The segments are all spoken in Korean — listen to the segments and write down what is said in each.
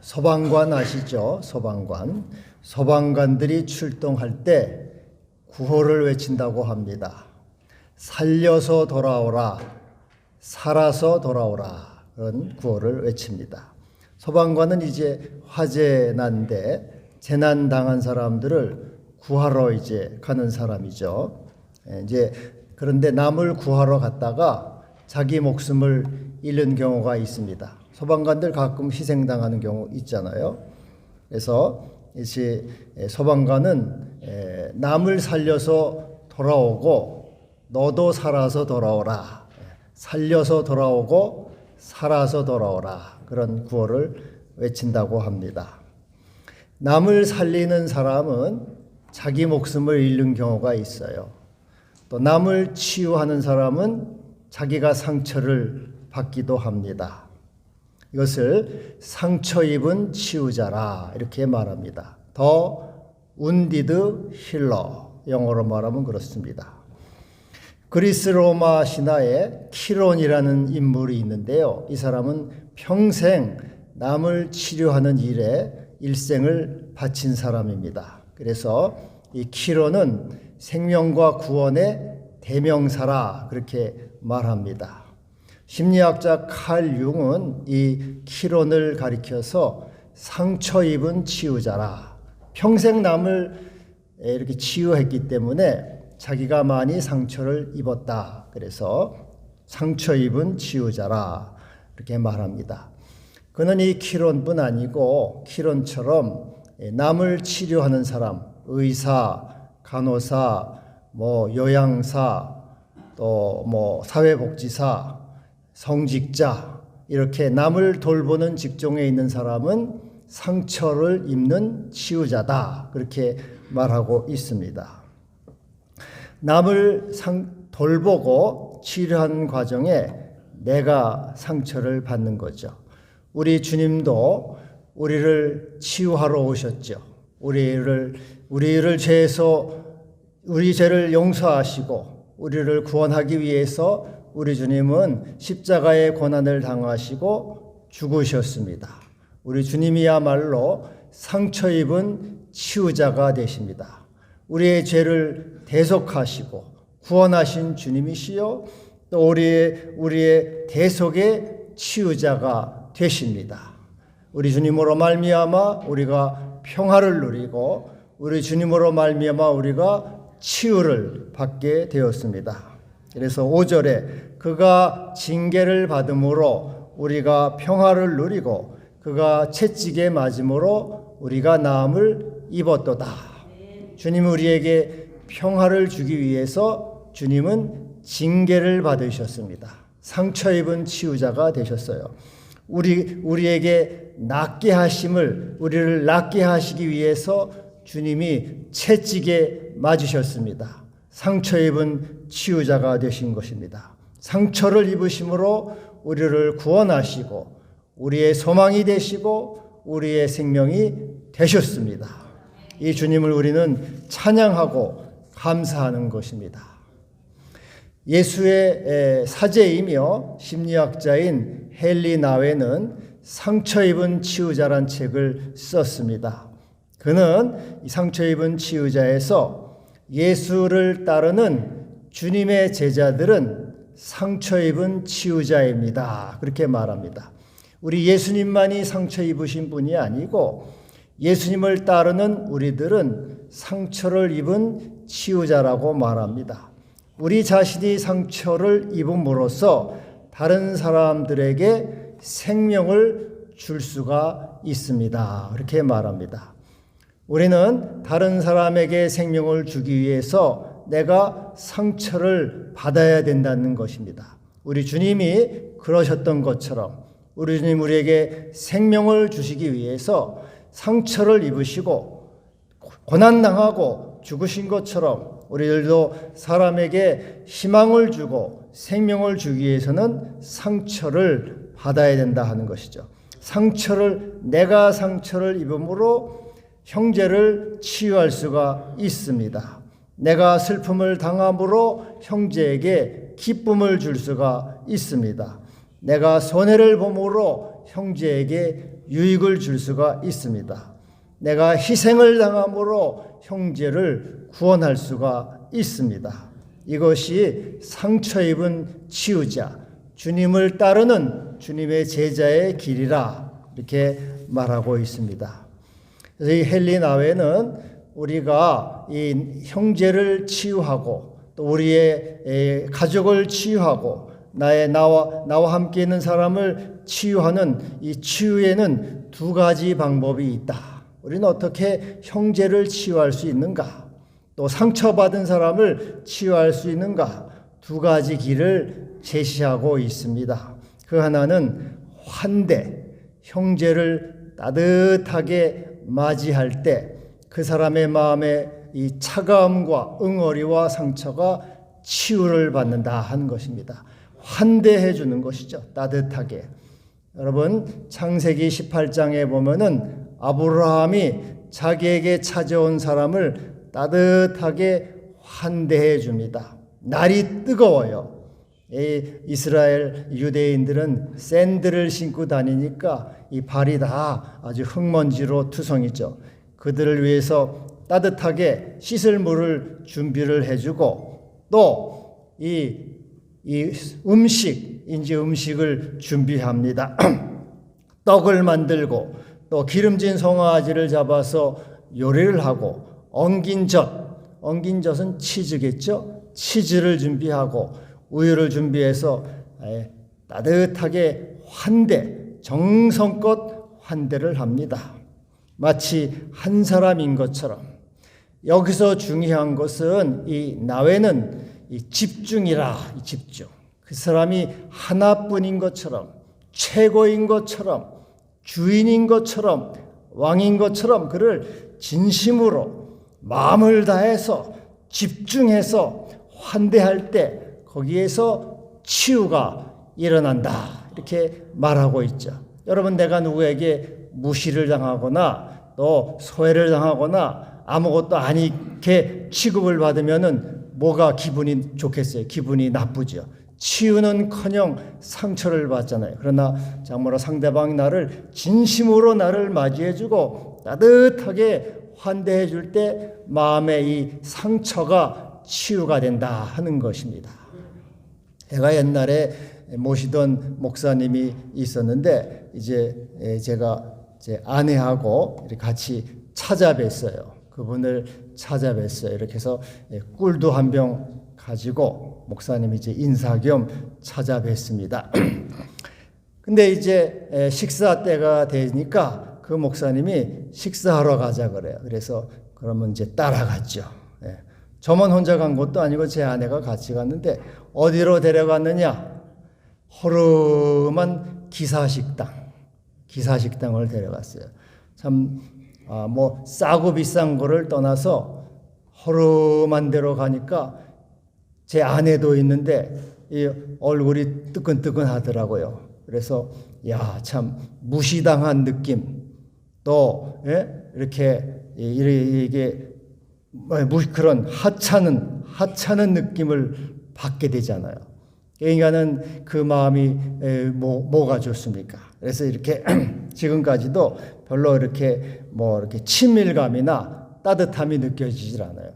소방관 아시죠? 소방관. 소방관들이 출동할 때 구호를 외친다고 합니다. 살려서 돌아오라. 살아서 돌아오라. 그런 구호를 외칩니다. 소방관은 이제 화재 난데 재난 당한 사람들을 구하러 이제 가는 사람이죠. 예, 이제 그런데 남을 구하러 갔다가 자기 목숨을 잃는 경우가 있습니다. 소방관들 가끔 희생당하는 경우 있잖아요. 그래서 이제 소방관은 에, 남을 살려서 돌아오고 너도 살아서 돌아오라. 살려서 돌아오고 살아서 돌아오라. 그런 구호를 외친다고 합니다. 남을 살리는 사람은 자기 목숨을 잃는 경우가 있어요. 또 남을 치유하는 사람은 자기가 상처를 받기도 합니다. 이것을 상처 입은 치유자라 이렇게 말합니다. 더 운디드 힐러 영어로 말하면 그렇습니다. 그리스 로마 신화에 키론이라는 인물이 있는데요. 이 사람은 평생 남을 치료하는 일에 일생을 바친 사람입니다. 그래서 이 키론은 생명과 구원의 대명사라 그렇게 말합니다. 심리학자 칼 융은 이 키론을 가리켜서 상처 입은 치유자라 평생 남을 이렇게 치유했기 때문에 자기가 많이 상처를 입었다. 그래서 상처 입은 치유자라 이렇게 말합니다. 그는 이 키론뿐 아니고 키론처럼 남을 치료하는 사람, 의사, 간호사, 뭐 요양사, 또 뭐 사회복지사, 성직자 이렇게 남을 돌보는 직종에 있는 사람은 상처를 입는 치유자다. 그렇게 말하고 있습니다. 남을 상, 돌보고 치료하는 과정에 내가 상처를 받는 거죠. 우리 주님도 우리를 치유하러 오셨죠. 우리를 우리를 죄에서 우리 죄를 용서하시고 우리를 구원하기 위해서 우리 주님은 십자가의 고난을 당하시고 죽으셨습니다. 우리 주님이야말로 상처 입은 치유자가 되십니다. 우리의 죄를 대속하시고 구원하신 주님이시요 또 우리의 우리의 대속의 치유자가 되십니다. 우리 주님으로 말미암아 우리가 평화를 누리고 우리 주님으로 말미암아 우리가 치유를 받게 되었습니다. 그래서 5절에 그가 징계를 받음으로 우리가 평화를 누리고 그가 채찍에 맞음으로 우리가 나음을 입었도다. 주님 우리에게 평화를 주기 위해서 주님은 징계를 받으셨습니다. 상처 입은 치유자가 되셨어요. 우리 우리에게 낫게 하심을 우리를 낫게 하시기 위해서 주님이 채찍에 맞으셨습니다. 상처 입은 치유자가 되신 것입니다. 상처를 입으심으로 우리를 구원하시고 우리의 소망이 되시고 우리의 생명이 되셨습니다. 이 주님을 우리는 찬양하고 감사하는 것입니다. 예수의 사제이며 심리학자인 헨리 나웨는 상처 입은 치유자란 책을 썼습니다. 그는 이 상처 입은 치유자에서 예수를 따르는 주님의 제자들은 상처 입은 치유자입니다. 그렇게 말합니다. 우리 예수님만이 상처 입으신 분이 아니고 예수님을 따르는 우리들은 상처를 입은 치유자라고 말합니다. 우리 자신이 상처를 입음으로써 다른 사람들에게 생명을 줄 수가 있습니다. 이렇게 말합니다. 우리는 다른 사람에게 생명을 주기 위해서 내가 상처를 받아야 된다는 것입니다. 우리 주님이 그러셨던 것처럼 우리 주님 우리에게 생명을 주시기 위해서 상처를 입으시고 고난당하고 죽으신 것처럼 우리들도 사람에게 희망을 주고 생명을 주기 위해서는 상처를 받아야 된다 하는 것이죠. 상처를 내가 상처를 입음으로 형제를 치유할 수가 있습니다. 내가 슬픔을 당함으로 형제에게 기쁨을 줄 수가 있습니다. 내가 손해를 봄으로 형제에게 유익을 줄 수가 있습니다. 내가 희생을 당함으로 형제를 구원할 수가 있습니다. 이것이 상처 입은 치유자, 주님을 따르는 주님의 제자의 길이라 이렇게 말하고 있습니다. 이 헬리나웨는 우리가 이 형제를 치유하고 또 우리의 에, 가족을 치유하고 나의 나와 나와 함께 있는 사람을 치유하는 이 치유에는 두 가지 방법이 있다. 우리는 어떻게 형제를 치유할 수 있는가? 또 상처받은 사람을 치유할 수 있는가? 두 가지 길을 제시하고 있습니다. 그 하나는 환대, 형제를 따뜻하게 맞이할 때 그 사람의 마음에 이 차가움과 응어리와 상처가 치유를 받는다 하는 것입니다. 환대해 주는 것이죠. 따뜻하게. 여러분 창세기 18장에 보면은 아브라함이 자기에게 찾아온 사람을 따뜻하게 환대해 줍니다. 날이 뜨거워요. 이 이스라엘 유대인들은 샌들을 신고 다니니까 이 발이 다 아주 흙먼지로 투성이죠. 그들을 위해서 따뜻하게 씻을 물을 준비를 해주고 또이 이 음식, 이제 음식을 준비합니다. 떡을 만들고 또 기름진 송아지를 잡아서 요리를 하고 엉긴 젖, 엉긴 젖은 치즈겠죠? 치즈를 준비하고 우유를 준비해서 에, 따뜻하게 환대, 정성껏 환대를 합니다. 마치 한 사람인 것처럼 여기서 중요한 것은 이 나회는 이 집중이라 이 집중. 그 사람이 하나뿐인 것처럼 최고인 것처럼 주인인 것처럼 왕인 것처럼 그를 진심으로 마음을 다해서 집중해서 환대할 때 거기에서 치유가 일어난다. 이렇게 말하고 있죠. 여러분 내가 누구에게 무시를 당하거나 또 소외를 당하거나 아무것도 아니게 취급을 받으면은 뭐가 기분이 좋겠어요? 기분이 나쁘죠. 치유는 커녕 상처를 받잖아요. 그러나 장모라 상대방 나를 진심으로 나를 맞이해주고 따뜻하게 환대해줄 때 마음의 이 상처가 치유가 된다 하는 것입니다. 제가 옛날에 모시던 목사님이 있었는데 이제 제가 제 아내하고 같이 찾아뵀어요. 그분을 찾아뵀어요. 이렇게 해서 꿀도 한 병 가지고 목사님이 이제 인사 겸 찾아뵀습니다. 근데 이제 식사 때가 되니까 그 목사님이 식사하러 가자 그래요. 그래서 그러면 이제 따라갔죠. 예. 저만 혼자 간 것도 아니고 제 아내가 같이 갔는데 어디로 데려갔느냐? 허름한 기사식당, 기사식당을 데려갔어요. 참, 아, 뭐, 싸고 비싼 거를 떠나서 허름한 데로 가니까 제 아내도 있는데 이 얼굴이 뜨끈뜨끈 하더라고요. 그래서 야, 참 무시당한 느낌. 또 예? 이렇게 이게 뭐, 그런 하찮은 하찮은 느낌을 받게 되잖아요. 인간은 그 마음이 뭐, 뭐가 좋습니까? 그래서 이렇게 지금까지도 별로 이렇게 뭐 이렇게 친밀감이나 따뜻함이 느껴지질 않아요.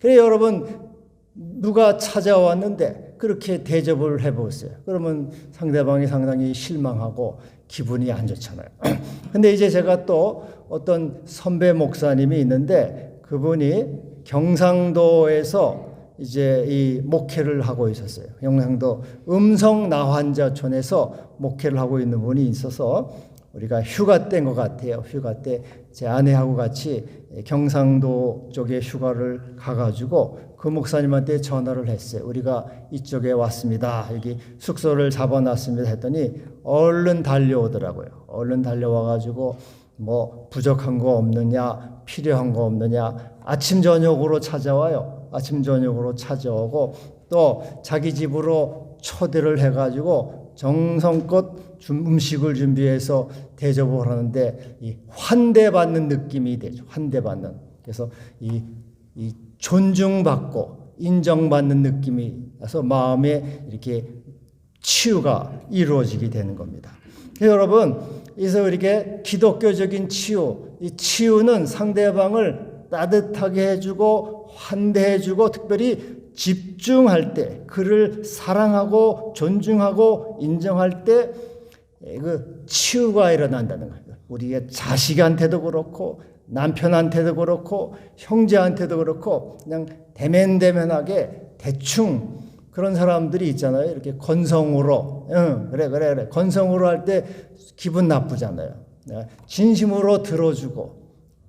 그래 여러분 누가 찾아왔는데 그렇게 대접을 해보세요. 그러면 상대방이 상당히 실망하고 기분이 안 좋잖아요. 근데 이제 제가 또 어떤 선배 목사님이 있는데 그분이 경상도에서 이제 이 목회를 하고 있었어요. 경상도 음성 나환자촌에서 목회를 하고 있는 분이 있어서 우리가 휴가 때인 것 같아요. 휴가 때 제 아내하고 같이 경상도 쪽에 휴가를 가가지고 그 목사님한테 전화를 했어요. 우리가 이쪽에 왔습니다. 여기 숙소를 잡아놨습니다. 했더니 얼른 달려오더라고요. 얼른 달려와가지고 뭐 부족한 거 없느냐, 필요한 거 없느냐, 아침 저녁으로 찾아와요. 아침 저녁으로 찾아오고 또 자기 집으로 초대를 해가지고 정성껏 음식을 준비해서 대접을 하는데 이 환대받는 느낌이 되죠. 환대받는. 그래서 이, 이 존중받고 인정받는 느낌이 나서 마음에 이렇게 치유가 이루어지게 되는 겁니다. 그래서 여러분, 그래서 이렇게 기독교적인 치유, 이 치유는 상대방을 따뜻하게 해주고 환대해주고 특별히 집중할 때 그를 사랑하고 존중하고 인정할 때 그 치유가 일어난다는 거예요. 우리의 자식한테도 그렇고 남편한테도 그렇고 형제한테도 그렇고 그냥 대면대면하게 대충 그런 사람들이 있잖아요. 이렇게 건성으로 응 그래 그래 그래 건성으로 할 때 기분 나쁘잖아요. 네, 진심으로 들어주고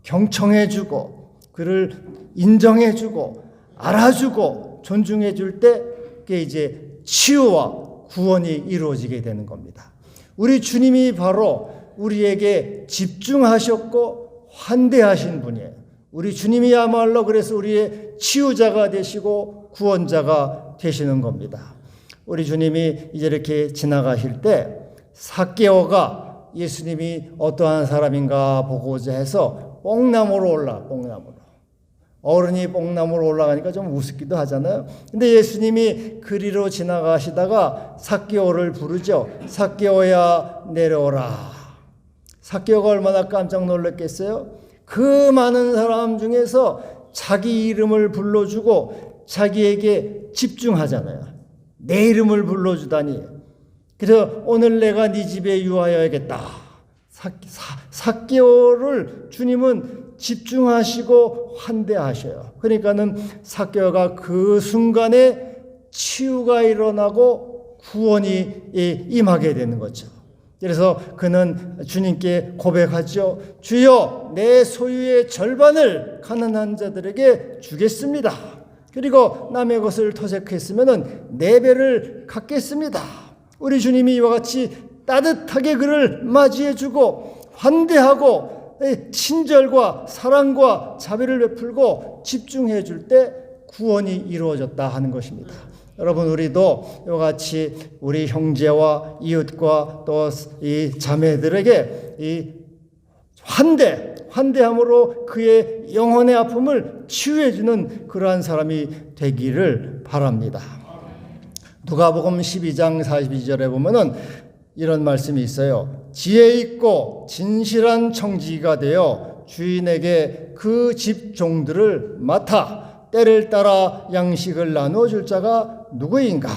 경청해주고 그를 인정해주고 알아주고 존중해줄 때 그게 이제 치유와 구원이 이루어지게 되는 겁니다. 우리 주님이 바로 우리에게 집중하셨고 환대하신 분이에요. 우리 주님이야말로 그래서 우리의 치유자가 되시고 구원자가 되시는 겁니다. 우리 주님이 이제 이렇게 지나가실 때 사개오가 예수님이 어떠한 사람인가 보고자 해서 뽕나무로 올라 뽕나무로 어른이 뽕나무로 올라가니까 좀 우습기도 하잖아요. 근데 예수님이 그리로 지나가시다가 사개오를 부르죠. 사개오야 내려오라. 사개오가 얼마나 깜짝 놀랐겠어요? 그 많은 사람 중에서 자기 이름을 불러주고 자기에게 집중하잖아요. 내 이름을 불러주다니. 그래서 오늘 내가 네 집에 유하여야겠다. 사개오를 주님은 집중하시고 환대하셔요. 그러니까는 사개오가 그 순간에 치유가 일어나고 구원이 임하게 되는 거죠. 그래서 그는 주님께 고백하죠. 주여, 내 소유의 절반을 가난한 자들에게 주겠습니다. 그리고 남의 것을 토색했으면 네 배를 갖겠습니다. 우리 주님이 이와 같이 따뜻하게 그를 맞이해주고 환대하고 친절과 사랑과 자비를 베풀고 집중해 줄 때 구원이 이루어졌다 하는 것입니다. 여러분 우리도 이와 같이 우리 형제와 이웃과 또 이 자매들에게 이 환대 환대함으로 그의 영혼의 아픔을 치유해 주는 그러한 사람이 되기를 바랍니다. 누가복음 12장 42절에 보면은 이런 말씀이 있어요. 지혜 있고 진실한 청지기가 되어 주인에게 그 집 종들을 맡아 때를 따라 양식을 나누어 줄 자가 누구인가?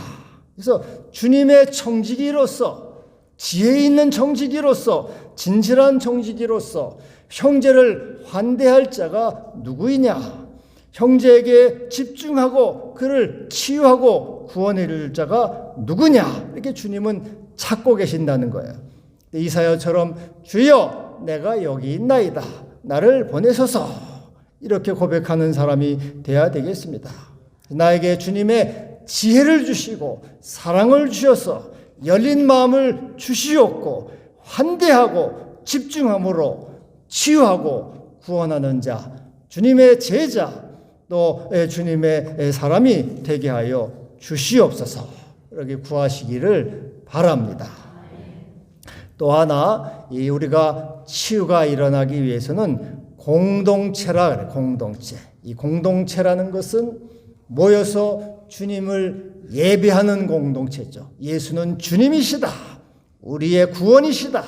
그래서 주님의 청지기로서 지혜 있는 청지기로서 진실한 청지기로서 형제를 환대할 자가 누구이냐? 형제에게 집중하고 그를 치유하고 구원해 줄 자가 누구냐? 이렇게 주님은 찾고 계신다는 거예요. 이사야처럼 주여 내가 여기 있나이다. 나를 보내소서. 이렇게 고백하는 사람이 돼야 되겠습니다. 나에게 주님의 지혜를 주시고 사랑을 주셔서 열린 마음을 주시옵고 환대하고 집중함으로 치유하고 구원하는 자, 주님의 제자, 또 주님의 사람이 되게 하여 주시옵소서. 이렇게 구하시기를 바랍니다. 또 하나 이 우리가 치유가 일어나기 위해서는 공동체라 그래 공동체. 이 공동체라는 것은 모여서 주님을 예배하는 공동체죠. 예수는 주님이시다. 우리의 구원이시다.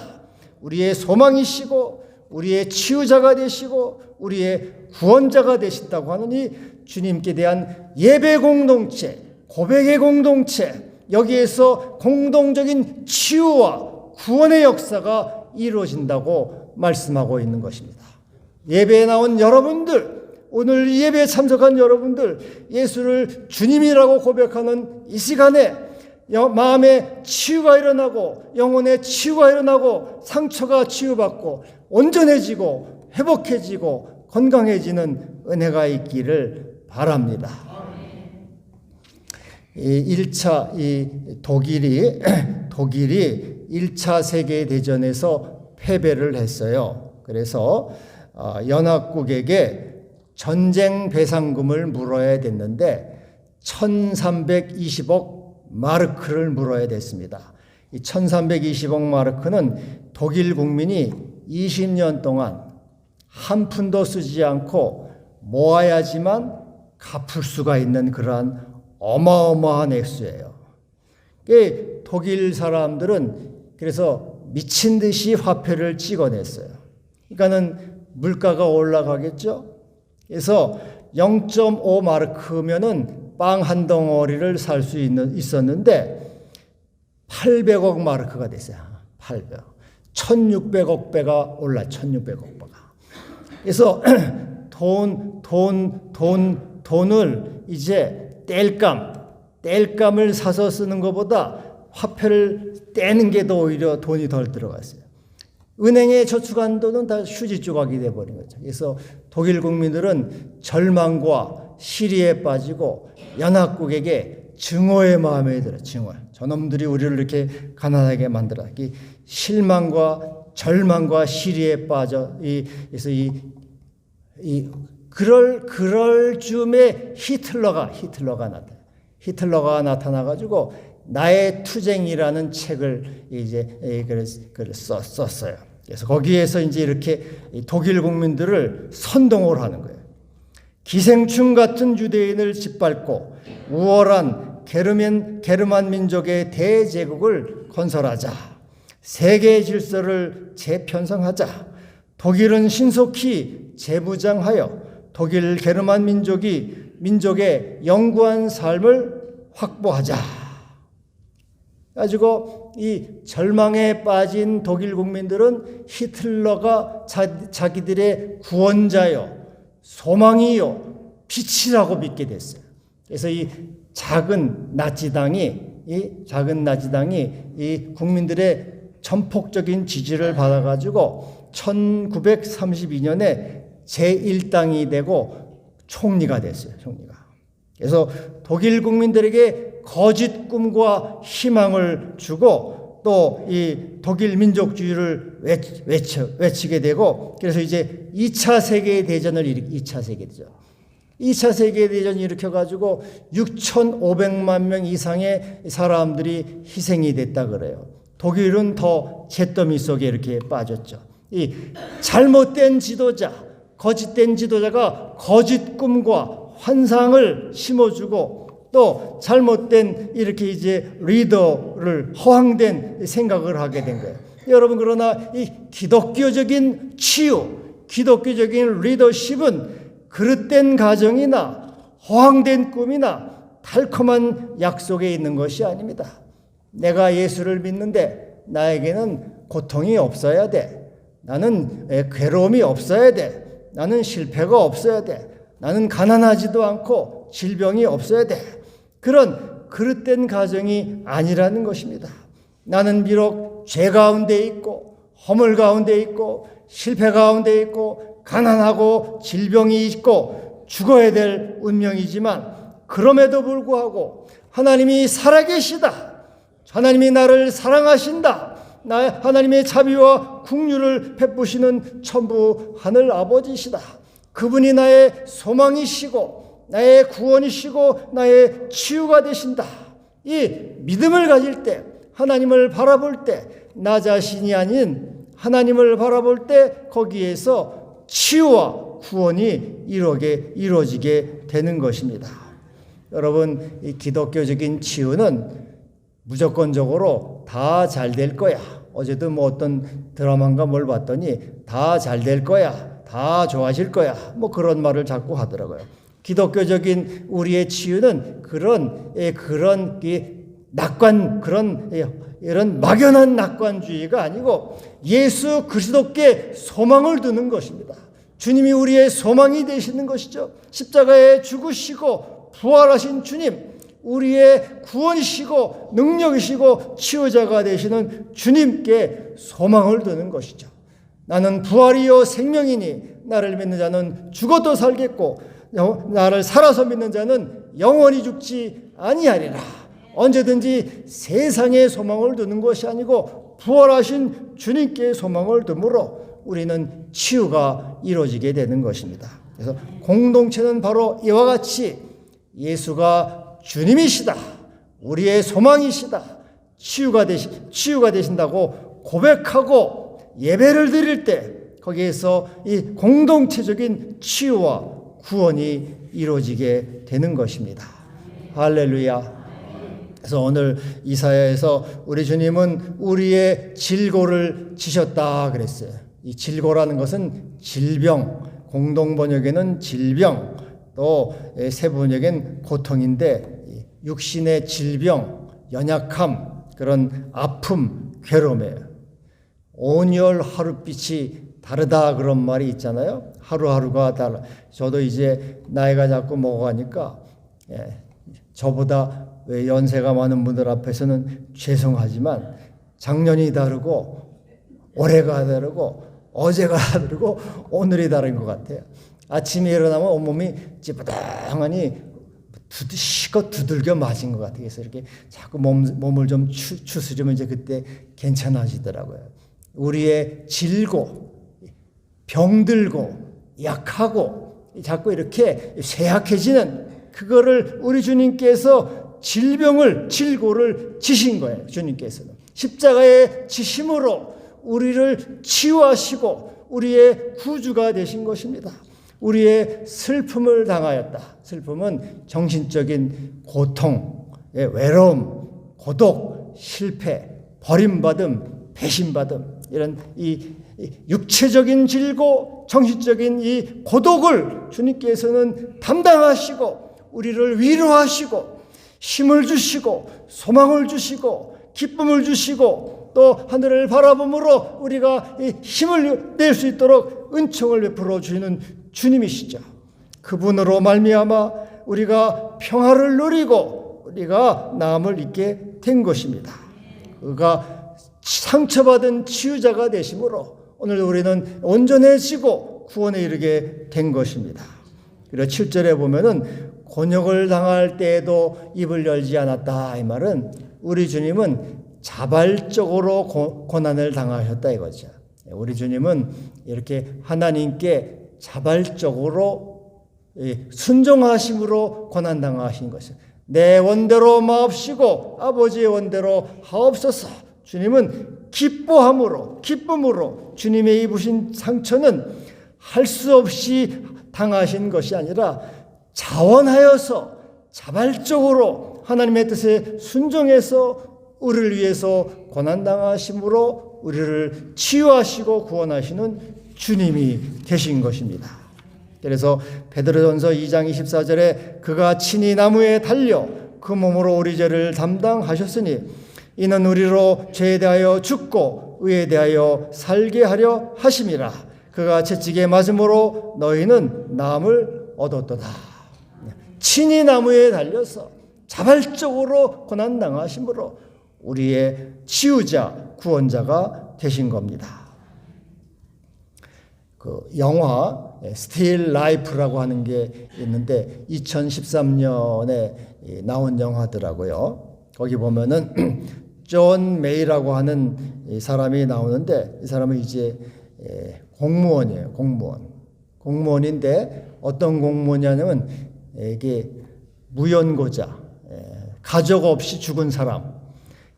우리의 소망이시고 우리의 치유자가 되시고 우리의 구원자가 되신다고 하느니 주님께 대한 예배 공동체, 고백의 공동체, 여기에서 공동적인 치유와 구원의 역사가 이루어진다고 말씀하고 있는 것입니다. 예배에 나온 여러분들, 오늘 예배에 참석한 여러분들, 예수를 주님이라고 고백하는 이 시간에 마음의 치유가 일어나고 영혼의 치유가 일어나고 상처가 치유받고 온전해지고 회복해지고 건강해지는 은혜가 있기를 바랍니다. 이 1차 이 독일이 독일이 1차 세계 대전에서 패배를 했어요. 그래서 어, 연합국에게 전쟁 배상금을 물어야 됐는데 1320억 마르크를 물어야 됐습니다. 이 1320억 마르크는 독일 국민이 20년 동안 한 푼도 쓰지 않고 모아야지만 갚을 수가 있는 그러한 어마어마한 액수예요. 독일 사람들은 그래서 미친 듯이 화폐를 찍어냈어요. 그러니까는 물가가 올라가겠죠. 그래서 0.5 마르크면은 빵 한 덩어리를 살 수 있었는데 800억 마르크가 됐어요. 800. 1600억 배가 올라 1600억 배가. 그래서 돈, 돈, 돈, 돈을 이제 뗄감, 뗄감을 사서 쓰는 것보다 화폐를 떼는 게 더 오히려 돈이 덜 들어갔어요. 은행에 저축한 돈은 다 휴지 조각이 돼버린 거죠. 그래서 독일 국민들은 절망과 시리에 빠지고 연합국에게 증오의 마음에 들어 증오. 저놈들이 우리를 이렇게 가난하게 만들어. 이 실망과 절망과 시리에 빠져 이 그래서 이, 이 그럴 그럴 즈음에 히틀러가 히틀러가 나타. 히틀러가 나타나 가지고 나의 투쟁이라는 책을 이제 글을 썼어요. 그래서 거기에서 이제 이렇게 독일 국민들을 선동을 하는 거예요. 기생충 같은 유대인을 짓밟고 우월한 게르멘, 게르만 민족의 대제국을 건설하자. 세계 질서를 재편성하자. 독일은 신속히 재무장하여 독일 게르만 민족이 민족의 영구한 삶을 확보하자. 가지고 이 절망에 빠진 독일 국민들은 히틀러가 자, 자기들의 구원자요, 소망이요, 빛이라고 믿게 됐어요. 그래서 이 작은 나치당이 이 작은 나치당이 이 국민들의 전폭적인 지지를 받아가지고 1932년에 제1당이 되고 총리가 됐어요. 총리가. 그래서 독일 국민들에게 거짓 꿈과 희망을 주고 또 이 독일 민족주의를 외쳐, 외치게 되고 그래서 이제 2차 세계 대전을 일으 2차 세계 대전. 2차 세계대전을 일으켜가지고 6,500만 명 이상의 사람들이 희생이 됐다 그래요. 독일은 더 잿더미 속에 이렇게 빠졌죠. 이 잘못된 지도자, 거짓된 지도자가 거짓 꿈과 환상을 심어주고 또 잘못된 이렇게 이제 리더를 허황된 생각을 하게 된 거예요. 여러분 그러나 이 기독교적인 치유, 기독교적인 리더십은 그릇된 가정이나 허황된 꿈이나 달콤한 약속에 있는 것이 아닙니다. 내가 예수를 믿는데 나에게는 고통이 없어야 돼. 나는 괴로움이 없어야 돼. 나는 실패가 없어야 돼. 나는 가난하지도 않고 질병이 없어야 돼. 그런 그릇된 가정이 아니라는 것입니다. 나는 비록 죄 가운데 있고 허물 가운데 있고 실패 가운데 있고 가난하고 질병이 있고 죽어야 될 운명이지만 그럼에도 불구하고 하나님이 살아계시다. 하나님이 나를 사랑하신다. 나 하나님의 자비와 국류를 베푸시는 천부 하늘 아버지시다. 그분이 나의 소망이시고 나의 구원이시고 나의 치유가 되신다. 이 믿음을 가질 때 하나님을 바라볼 때 나 자신이 아닌 하나님을 바라볼 때 거기에서 치유와 구원이 이루게 이루어지게 되는 것입니다. 여러분 이 기독교적인 치유는 무조건적으로 다 잘 될 거야. 어제도 뭐 어떤 드라마인가 뭘 봤더니 다 잘 될 거야. 다 좋아질 거야. 뭐 그런 말을 자꾸 하더라고요. 기독교적인 우리의 치유는 그런 예, 그런 낙관 그런 예, 이런 막연한 낙관주의가 아니고 예수 그리스도께 소망을 두는 것입니다. 주님이 우리의 소망이 되시는 것이죠. 십자가에 죽으시고 부활하신 주님, 우리의 구원이시고 능력이시고 치유자가 되시는 주님께 소망을 두는 것이죠. 나는 부활이요 생명이니 나를 믿는 자는 죽어도 살겠고 나를 살아서 믿는 자는 영원히 죽지 아니하리라. 언제든지 세상에 소망을 두는 것이 아니고 부활하신 주님께 소망을 두므로 우리는 치유가 이루어지게 되는 것입니다. 그래서 공동체는 바로 이와 같이 예수가 주님이시다. 우리의 소망이시다. 치유가 되시, 치유가 되신다고 고백하고 예배를 드릴 때 거기에서 이 공동체적인 치유와 구원이 이루어지게 되는 것입니다. 할렐루야. 그래서 오늘 이사야에서 우리 주님은 우리의 질고를 지셨다 그랬어요. 이 질고라는 것은 질병, 공동 번역에는 질병, 또 세 번역엔 고통인데 이 육신의 질병, 연약함, 그런 아픔, 괴로움이에요. 온열 하룻빛이 다르다 그런 말이 있잖아요. 하루하루가 달라. 저도 이제 나이가 자꾸 먹어가니까 예, 저보다 왜 연세가 많은 분들 앞에서는 죄송하지만 작년이 다르고 올해가 다르고 어제가 다르고 오늘이 다른 것 같아요. 아침에 일어나면 온몸이 찌뿌당하니 두드, 시껏 두들겨 맞은 것 같아요. 그래서 이렇게 자꾸 몸, 몸을 좀 추, 추스리면 이제 그때 괜찮아지더라고요. 우리의 질고, 병들고, 약하고, 자꾸 이렇게 쇠약해지는 그거를 우리 주님께서 질병을, 질고를 지신 거예요. 주님께서는. 십자가의 지심으로 우리를 치유하시고 우리의 구주가 되신 것입니다. 우리의 슬픔을 당하였다. 슬픔은 정신적인 고통, 예, 외로움, 고독, 실패, 버림받음, 배신받음 이런 이 육체적인 질고 정신적인 이 고독을 주님께서는 담당하시고 우리를 위로하시고 힘을 주시고 소망을 주시고 기쁨을 주시고 또 하늘을 바라봄으로 우리가 힘을 낼 수 있도록 은총을 베풀어 주시는 주님이시죠. 그분으로 말미암아 우리가 평화를 누리고 우리가 나음을 잊게 된 것입니다. 그가 상처받은 치유자가 되심으로 오늘 우리는 온전해지고 구원에 이르게 된 것입니다. 그리고 7절에 보면은 곤욕을 당할 때에도 입을 열지 않았다 이 말은 우리 주님은 자발적으로 고난을 당하셨다 이거죠. 우리 주님은 이렇게 하나님께 자발적으로 순종하심으로 고난 당하신 것이요. 내 원대로 마옵시고 아버지의 원대로 하옵소서. 주님은 기뻐함으로 기쁨으로 주님의 입으신 상처는 할 수 없이 당하신 것이 아니라 자원하여서 자발적으로 하나님의 뜻에 순종해서 우리를 위해서 고난 당하심으로 우리를 치유하시고 구원하시는 주님이 되신 것입니다. 그래서 베드로전서 2장 24절에 그가 친히 나무에 달려 그 몸으로 우리 죄를 담당하셨으니 이는 우리로 죄에 대하여 죽고 의에 대하여 살게 하려 하심이라 그가 채찍에 맞음으로 너희는 나음을 얻었도다. 친히 나무에 달려서 자발적으로 고난 당하심으로 우리의 치유자 구원자가 되신 겁니다. 그 영화 스틸 라이프라고 하는 게 있는데 2013년에 나온 영화더라고요. 거기 보면은 존 메이라고 하는 사람이 나오는데 이 사람은 이제 공무원이에요. 공무원. 공무원인데 어떤 공무원이냐면 이게 무연고자, 가족 없이 죽은 사람,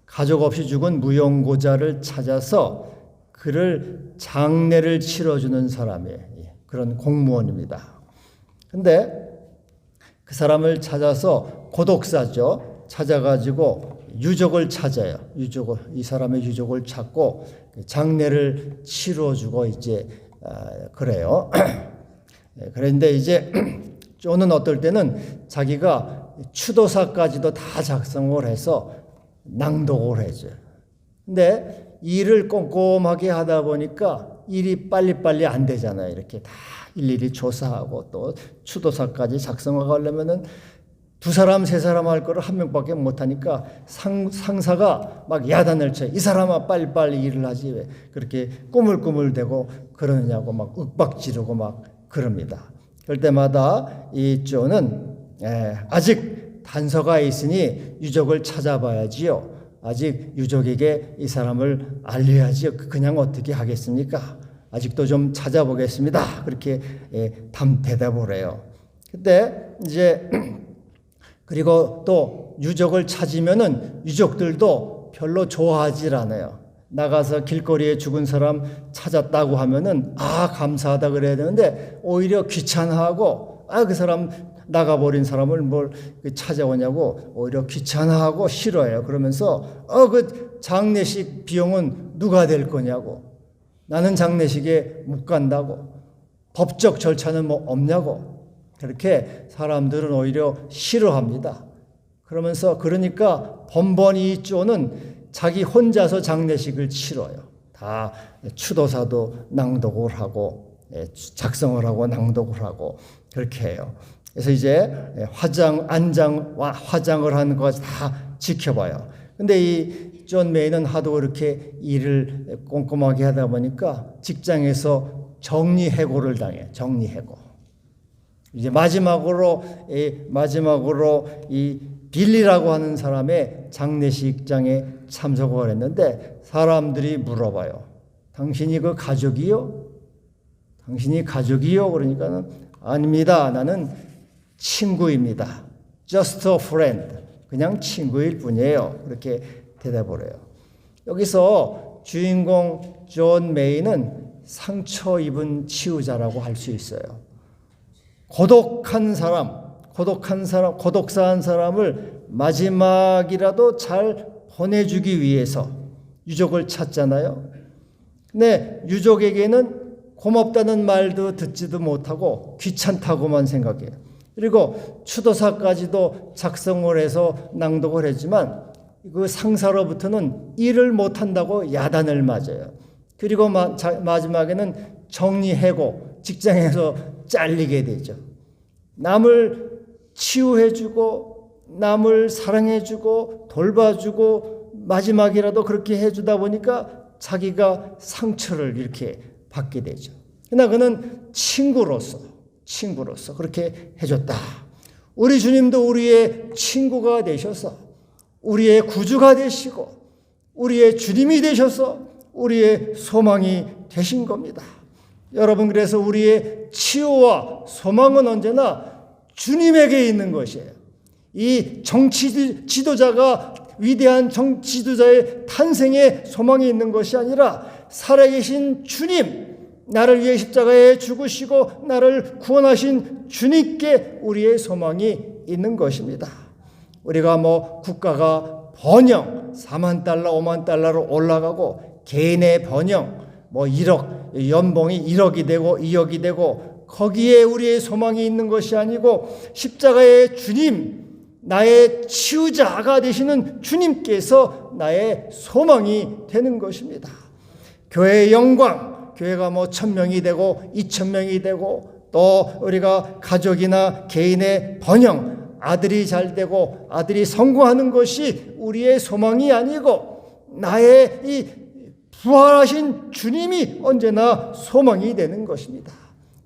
가족 없이 죽은 무연고자를 찾아서 그를 장례를 치러주는 사람의 그런 공무원입니다. 근데 그 사람을 찾아서 고독사죠. 찾아가지고 유족을 찾아요. 유족을 이 사람의 유족을 찾고 장례를 치러주고 이제 그래요. 그런데 이제 쪼는 어떨 때는 자기가 추도사까지도 다 작성을 해서 낭독을 해줘요. 근데 일을 꼼꼼하게 하다 보니까 일이 빨리빨리 안 되잖아요. 이렇게 다 일일이 조사하고 또 추도사까지 작성하고 하려면은 두 사람, 세 사람 할 거를 한 명밖에 못 하니까 상, 상사가 막 야단을 쳐요. 이 사람아 빨리빨리 일을 하지 왜 그렇게 꾸물꾸물대고 그러느냐고 막 윽박 지르고 막 그럽니다. 그럴 때마다 이 쪼는 예, 아직 단서가 있으니 유족을 찾아봐야지요. 아직 유족에게 이 사람을 알려야지요. 그냥 어떻게 하겠습니까? 아직도 좀 찾아보겠습니다. 그렇게 예, 담 대답을 해요. 그때 이제 그리고 또 유족을 찾으면은 유족들도 별로 좋아하질 않아요. 나가서 길거리에 죽은 사람 찾았다고 하면은 아 감사하다 그래야 되는데 오히려 귀찮아하고 아 그 사람 나가버린 사람을 뭘 찾아오냐고 오히려 귀찮아하고 싫어해요. 그러면서 어 그 장례식 비용은 누가 될 거냐고 나는 장례식에 못 간다고 법적 절차는 뭐 없냐고 그렇게 사람들은 오히려 싫어합니다. 그러면서 그러니까 번번이 쪼는 자기 혼자서 장례식을 치러요. 다 추도사도 낭독을 하고 예, 작성을 하고 낭독을 하고 그렇게 해요. 그래서 이제 화장 안장 화장을 하는 것까지 다 지켜봐요. 근데 이 존 메이는 하도 그렇게 일을 꼼꼼하게 하다 보니까 직장에서 정리해고를 당해. 정리해고. 이제 마지막으로 이 마지막으로 이 빌리라고 하는 사람의 장례식장에 참석을 했는데 사람들이 물어봐요. 당신이 그 가족이요? 당신이 가족이요? 그러니까는 아닙니다. 나는 친구입니다. Just a friend. 그냥 친구일 뿐이에요. 그렇게 대답을 해요. 여기서 주인공 존 메이는 상처 입은 치유자라고 할 수 있어요. 고독한 사람, 고독한 사람, 고독사한 사람을 마지막이라도 잘 보내주기 위해서 유족을 찾잖아요. 근데 유족에게는 고맙다는 말도 듣지도 못하고 귀찮다고만 생각해요. 그리고 추도사까지도 작성을 해서 낭독을 했지만 그 상사로부터는 일을 못한다고 야단을 맞아요. 그리고 마, 자, 마지막에는 정리해고 직장에서 잘리게 되죠. 남을 치유해주고 남을 사랑해주고 돌봐주고 마지막이라도 그렇게 해주다 보니까 자기가 상처를 이렇게 받게 되죠. 그러나 그는 친구로서 친구로서 그렇게 해줬다. 우리 주님도 우리의 친구가 되셔서 우리의 구주가 되시고 우리의 주님이 되셔서 우리의 소망이 되신 겁니다. 여러분 그래서 우리의 치유와 소망은 언제나 주님에게 있는 것이에요. 이 정치 지도자가 위대한 정치 지도자의 탄생에 소망이 있는 것이 아니라 살아계신 주님, 나를 위해 십자가에 죽으시고 나를 구원하신 주님께 우리의 소망이 있는 것입니다. 우리가 뭐 국가가 번영 4만 달러, 5만 달러로 올라가고 개인의 번영 뭐 1억 연봉이 1억이 되고 2억이 되고 거기에 우리의 소망이 있는 것이 아니고 십자가의 주님 나의 치유자가 되시는 주님께서 나의 소망이 되는 것입니다. 교회의 영광, 교회가 뭐 천명이 되고 이천 명이 되고 또 우리가 가족이나 개인의 번영, 아들이 잘 되고 아들이 성공하는 것이 우리의 소망이 아니고 나의 이 부활하신 주님이 언제나 소망이 되는 것입니다.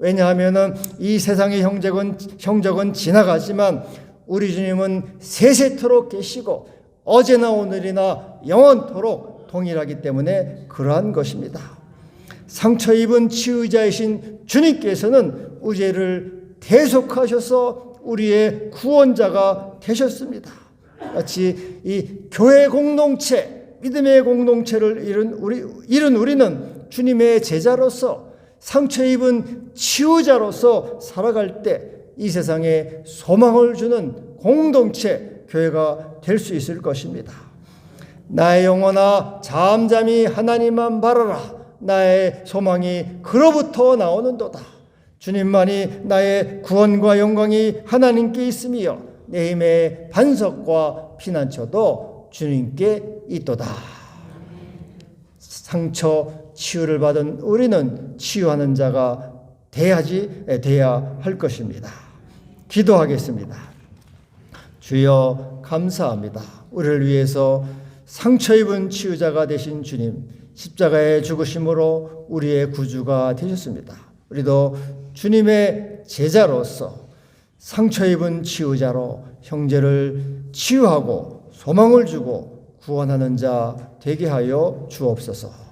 왜냐하면은 이 세상의 형적은 형적은 지나가지만 우리 주님은 세세토록 계시고 어제나 오늘이나 영원토록 동일하기 때문에 그러한 것입니다. 상처 입은 치유자이신 주님께서는 우리를 대속하셔서 우리의 구원자가 되셨습니다. 마치 이 교회 공동체, 믿음의 공동체를 이룬 우리 이룬 우리는 주님의 제자로서 상처 입은 치유자로서 살아갈 때 이 세상에 소망을 주는 공동체 교회가 될 수 있을 것입니다. 나의 영혼아 잠잠히 하나님만 바라라. 나의 소망이 그로부터 나오는도다. 주님만이 나의 구원과 영광이 하나님께 있으며 내 힘의 반석과 피난처도 주님께 있도다. 상처 치유를 받은 우리는 치유하는 자가 돼야지 돼야 할 것입니다. 기도하겠습니다. 주여 감사합니다. 우리를 위해서 상처 입은 치유자가 되신 주님 십자가의 죽으심으로 우리의 구주가 되셨습니다. 우리도 주님의 제자로서 상처 입은 치유자로 형제를 치유하고 소망을 주고 구원하는 자 되게 하여 주옵소서.